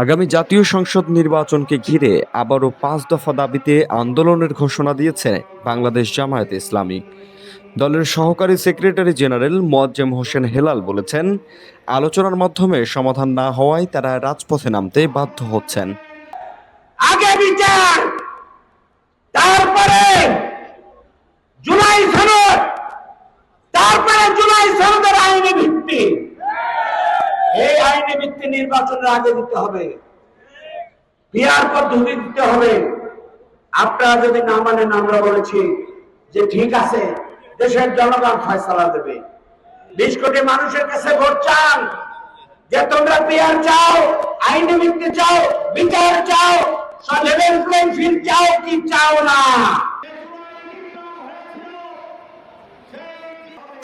আগামী জাতীয় সংসদ নির্বাচনকে ঘিরে আবারও পাঁচ দফা দাবিতে আন্দোলনের ঘোষণা দিয়েছে বাংলাদেশ জামায়াতে ইসলামী। দলের সহকারী সেক্রেটারি জেনারেল মোয়াজ্জেম হোসেন হেলাল বলেছেন, আলোচনার মাধ্যমে সমাধান না হওয়ায় তারা রাজপথে নামতে বাধ্য হচ্ছেন। আগে বিচার, তারপরে জুলাই সনদ, তারপরে জুলাই সনদের আইনি ভিত্তি। এই আইনি ভিত্তি নির্বাচনের আগে দিতে হবে। বিয়ার পদ্ধতি দিতে হবে। আপনারা যদি না মানেন, আমরা বলেছি যে ঠিক আছে, দেশের জনগণ ফয়সালা দেবে। বিশ কোটি মানুষের কাছে ভোট চান। যে তোমরা পিয়ার চাও, আইনি ভিত্তি চাও, বিচার চাও লেভেল প্লেইং ফিল্ড চাও কি চাও না?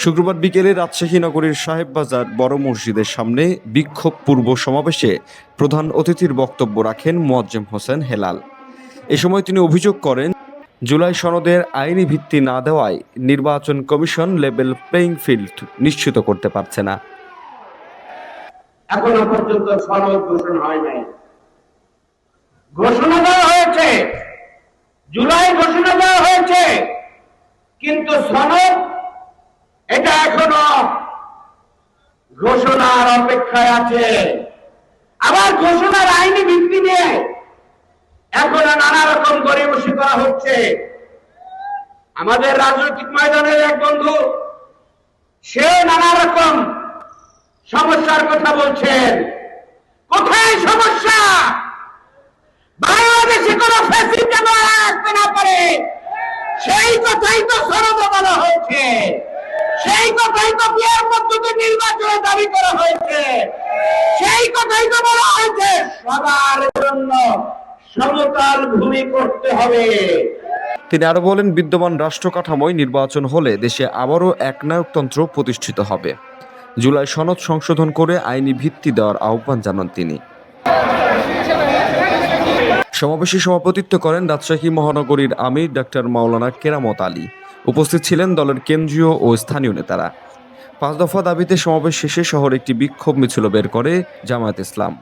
শুক্রবার বিকেলে রাজশাহী নগরীর সাহেববাজার বড় মসজিদের সামনে বিক্ষোভ পূর্ব সমাবেশে প্রধান অতিথির বক্তব্য রাখেন মোয়াজ্জেম হোসেন হেলাল। এ সময় তিনি অভিযোগ করেন, জুলাই সনদের আইনি ভিত্তি না দেওয়ায় নির্বাচন কমিশন লেভেল প্লেইং ফিল্ড নিশ্চিত করতে পারছে না। এখনও পর্যন্ত সনদ ঘোষণা হয় নাই। ঘোষণা দেওয়া হয়েছে। জুলাই ঘোষণা দেওয়া হয়েছে। কিন্তু সনদ এটা এখনও ঘোষণার অপেক্ষায় আছে। আবার ঘোষণার আইনি ভিত্তি নিয়ে এখনও নানা রকম গরিবসী করা হচ্ছে। আমাদের রাজনৈতিক ময়দানের এক বন্ধু, সে নানা রকম সমস্যার কথা বলছেন। কোথায় সমস্যা? বাংলাদেশে কোন ফ্যাসিলিটি আসতে না পারে। সেই কথাই তো সরব বলা হয়েছে। সেই কথাই তো বিয়ের পদ্ধতি নির্বাচনে দাবি করা হয়েছে। সেই কথাই তো বলা হয়েছে। সবার জন্য সমতল ভূমি করতে হবে। তিনি আরও বলেন, বিদ্যমান রাষ্ট্র কাঠামোয় নির্বাচন হলে দেশে আবারও একনায়কতন্ত্র প্রতিষ্ঠিত হবে। জুলাই সনদ সংশোধন করে আইনি ভিত্তি দেওয়ার আহ্বান জানান তিনি। সমাবেশে সভাপতিত্ব করেন রাজশাহী মহানগরীর আমির ডাক্তার মাওলানা কেরামত আলী। উপস্থিত ছিলেন দলের কেন্দ্রীয় ও স্থানীয় নেতারা। পাঁচ দফা দাবিতে সমাবেশ শেষে শহরে একটি বিক্ষোভ মিছিল বের করে জামায়াত ইসলাম।